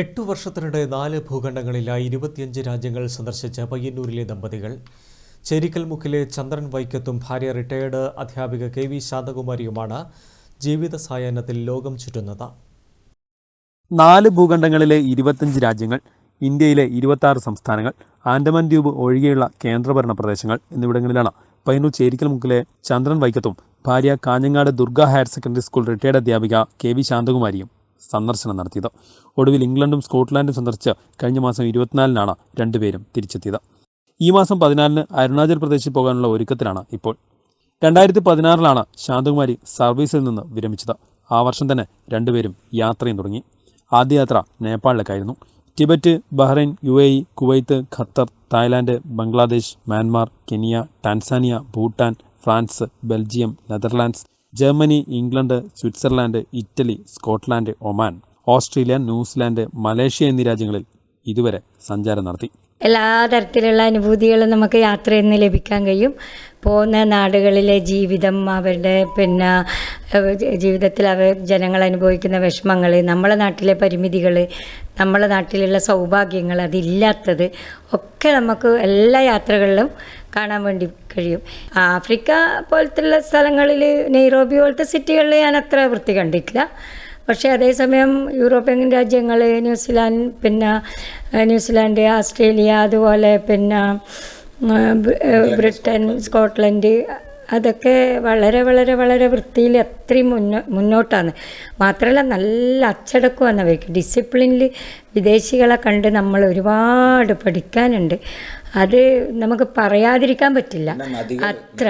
എട്ടു വർഷത്തിനിടെ നാല് ഭൂഖണ്ഡങ്ങളിലായി ഇരുപത്തിയഞ്ച് രാജ്യങ്ങൾ സന്ദർശിച്ച പയ്യന്നൂരിലെ ദമ്പതികൾ. ചേരിക്കൽമുക്കിലെ ചന്ദ്രൻ വൈക്കത്തും ഭാര്യ റിട്ടയേർഡ് അധ്യാപിക കെ വി ശാന്തകുമാരിയുമാണ് ജീവിത സായാഹ്നത്തിൽ ലോകം ചുറ്റുന്നത്. നാല് ഭൂഖണ്ഡങ്ങളിലെ ഇരുപത്തഞ്ച് രാജ്യങ്ങൾ ഇന്ത്യയിലെ ഇരുപത്തി സംസ്ഥാനങ്ങൾ ആൻഡമാൻ ദ്വീപ് ഒഴികെയുള്ള കേന്ദ്രഭരണ പ്രദേശങ്ങൾ എന്നിവിടങ്ങളിലാണ് പയ്യന്നൂർ ചേരിക്കൽമുക്കിലെ ചന്ദ്രൻ വൈക്കത്തും ഭാര്യ Kanhangad Durga higher secondary school retired അധ്യാപിക കെ വി ശാന്തകുമാരിയും സന്ദർശനം നടത്തിയത്. ഒടുവിൽ ഇംഗ്ലണ്ടും സ്കോട്ട്ലാൻഡും സന്ദർശിച്ച് കഴിഞ്ഞ മാസം ഇരുപത്തിനാലിനാണ് രണ്ടുപേരും തിരിച്ചെത്തിയത്. ഈ മാസം പതിനാലിന് അരുണാചൽ പ്രദേശിൽ പോകാനുള്ള ഒരുക്കത്തിലാണ് ഇപ്പോൾ. രണ്ടായിരത്തി പതിനാറിലാണ് ശാന്തകുമാരി സർവീസിൽ നിന്ന് വിരമിച്ചത്. ആ വർഷം തന്നെ രണ്ടുപേരും യാത്രയും തുടങ്ങി. ആദ്യ യാത്ര നേപ്പാളിലേക്കായിരുന്നു. Tibet Bahrain U A E Kuwait Qatar Thailand Bangladesh Myanmar Kenya Tanzania Bhutan France Belgium Netherlands Germany England Switzerland Italy Scotland Oman Australia New Zealand Malaysia എന്നീ രാജ്യങ്ങളിൽ ഇതുവരെ സഞ്ചാരം നടത്തി. എല്ലാ തരത്തിലുള്ള അനുഭൂതികളും നമുക്ക് യാത്രയിൽ നിന്ന് ലഭിക്കാൻ കഴിയും. പോകുന്ന നാടുകളിലെ ജീവിതം അവരുടെ പിന്നെ ജീവിതത്തിൽ അവർ ജനങ്ങൾ അനുഭവിക്കുന്ന വിഷമങ്ങൾ നമ്മളെ നാട്ടിലെ പരിമിതികൾ നമ്മളെ നാട്ടിലുള്ള സൗഭാഗ്യങ്ങൾ അതില്ലാത്തത് ഒക്കെ നമുക്ക് എല്ലാ യാത്രകളിലും കാണാൻ വേണ്ടി കഴിയും. ആഫ്രിക്ക പോലത്തുള്ള സ്ഥലങ്ങളിൽ നെയ്റോബി പോലത്തെ സിറ്റികളിൽ ഞാൻ അത്ര വൃത്തി കണ്ടിട്ടില്ല പക്ഷേ അതേസമയം യൂറോപ്യൻ രാജ്യങ്ങൾ ന്യൂസിലാൻഡ് പിന്നെ ന്യൂസിലാൻഡ് ആസ്ട്രേലിയ അതുപോലെ പിന്നെ ബ്രിട്ടൻ സ്കോട്ട്ലൻഡ്. അതൊക്കെ വളരെ വളരെ വളരെ വൃത്തിയിൽ അത്രയും മുന്നോ മുന്നോട്ടാണ്. മാത്രമല്ല നല്ല അച്ചടക്കമാണ് അവർക്ക്. ഡിസിപ്ലിനിൽ വിദേശികളെ കണ്ട് നമ്മൾ ഒരുപാട് പഠിക്കാനുണ്ട്. അത് നമുക്ക് പറയാതിരിക്കാൻ പറ്റില്ല. അത്ര.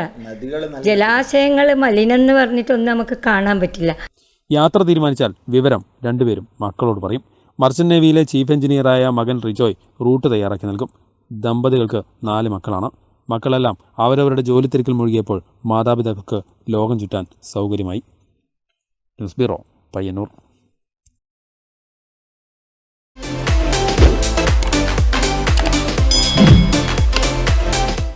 ജലാശയങ്ങൾ മലിനം എന്ന് പറഞ്ഞിട്ടൊന്നും നമുക്ക് കാണാൻ പറ്റില്ല. യാത്ര തീരുമാനിച്ചാൽ വിവരം രണ്ടുപേരും മക്കളോട് പറയും. മർച്ചന്റ് നേവിയിലെ ചീഫ് എഞ്ചിനീയറായ മകൻ റിജോയ് റൂട്ട് തയ്യാറാക്കി നൽകും. ദമ്പതികൾക്ക് നാല് മക്കളാണ്. മക്കളെല്ലാം അവരവരുടെ ജോലി തിരക്കിൽ മുഴുകിയപ്പോൾ മാതാപിതാക്കൾക്ക് ലോകം ചുറ്റാൻ സൗകര്യമായി. News bureau Payyanur.